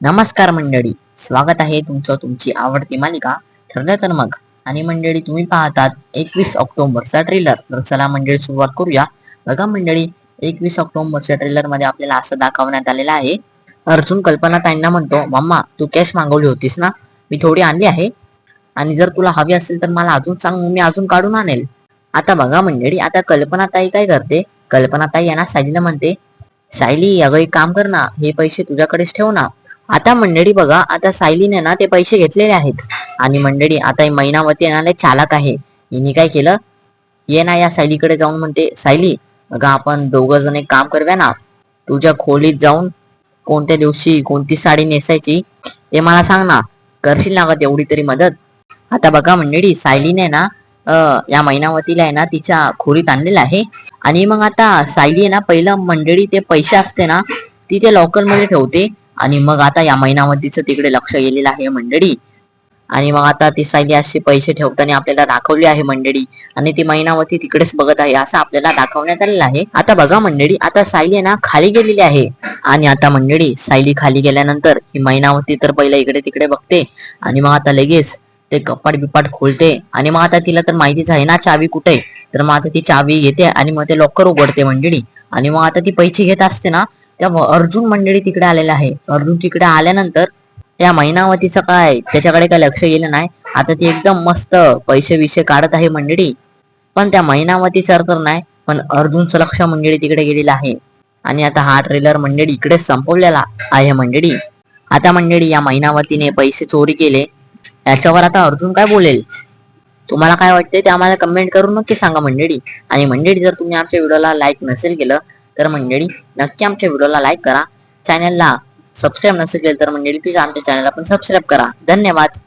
नमस्कार मंडळी. स्वागत आहे तुमचं तुमची आवडती मालिका ठरलं तर मग. आणि मंडळी तुम्ही पाहतात एकवीस ऑक्टोबरचा ट्रेलर तर चला मंडळी सुरुवात करूया. बघा मंडळी एकवीस ऑक्टोबरच्या ट्रेलरमध्ये आपल्याला असं दाखवण्यात आलेलं आहे. अर्जुन कल्पना ताईंना म्हणतो मम्मा तू कॅश मागवली होतीस ना? मी थोडी आणली आहे. आणि जर तुला हवी असेल तर मला अजून सांग मी अजून काढून आणेल. आता बघा मंडळी आता कल्पना ताई काय करते? कल्पना ताई यांना सायलीला म्हणते सायली अगं एक काम कर ना हे पैसे तुझ्याकडेच ठेव ना. आता मंडळी बघा आता सायलीने ना ते पैसे घेतलेले आहेत. आणि मंडळी आता ही मैनावती येणारे चालक आहे. हिने काय केलं? ये ना या सायलीकडे जाऊन म्हणते सायली बघा आपण दोघ जण एक काम करूया ना. तुझ्या खोलीत जाऊन कोणत्या दिवशी कोणती साडी नेसायची ते मला सांग ना. करशील ना गं तेवढी तरी मदत? आता बघा मंडळी सायलीने ना या मैनावतीला आहे ना तिच्या खोलीत आणलेला आहे. आणि मग आता सायली आहे ना पहिलं मंडळी ते पैसे असते ना ती ते लॉकरमध्ये ठेवते. आणि मग आता या महिन्यामध्येच तिकडे लक्ष गेलेलं आहे मंडळी. आणि मग आता ती सायली असे पैसे ठेवताना आपल्याला दाखवली आहे मंडळी. आणि ती महिनावरती तिकडेच बघत आहे असं आपल्याला दाखवण्यात आलेलं आहे. आता बघा मंडळी आता सायली आहे ना खाली गेलेली आहे. आणि आता मंडळी सायली खाली गेल्यानंतर ही महिनावती तर पहिला इकडे तिकडे बघते. आणि मग आता लगेच ते कपाट बिपाट खोलते. आणि मग आता तिला तर माहितीच आहे ना चावी कुठे? तर मग आता ती चावी घेते आणि मग ते लॉकर उघडते मंडळी. आणि मग आता ती पैसे घेत असते ना त्या अर्जुन मंडळी तिकडे आलेला आहे. अर्जुन तिकडे आल्यानंतर त्या मैनावतीचं काय? त्याच्याकडे काय लक्ष गेलं नाही. आता ती एकदम मस्त पैसे विषय काढत आहे मंडळी. पण त्या मैनावतीचं तर नाही पण अर्जुनचं लक्ष मंडळी तिकडे गेलेलं आहे. आणि आता हा ट्रेलर मंडळी इकडे संपवलेला आहे मंडळी. आता मंडळी या मैनावतीने पैसे चोरी केले. याच्यावर आता अर्जुन काय बोलेल? तुम्हाला काय वाटते ते आम्हाला कमेंट करून नक्की सांगा मंडळी. आणि मंडळी जर तुम्ही आमच्या व्हिडिओला लाईक नसेल केलं तर मंडळी नक्की आमच्या व्हिडिओला लाईक करा. चॅनलला सबस्क्राईब नसेल केलं तर मंडळी प्लीज आमच्या चॅनलला पण सबस्क्राईब करा. धन्यवाद.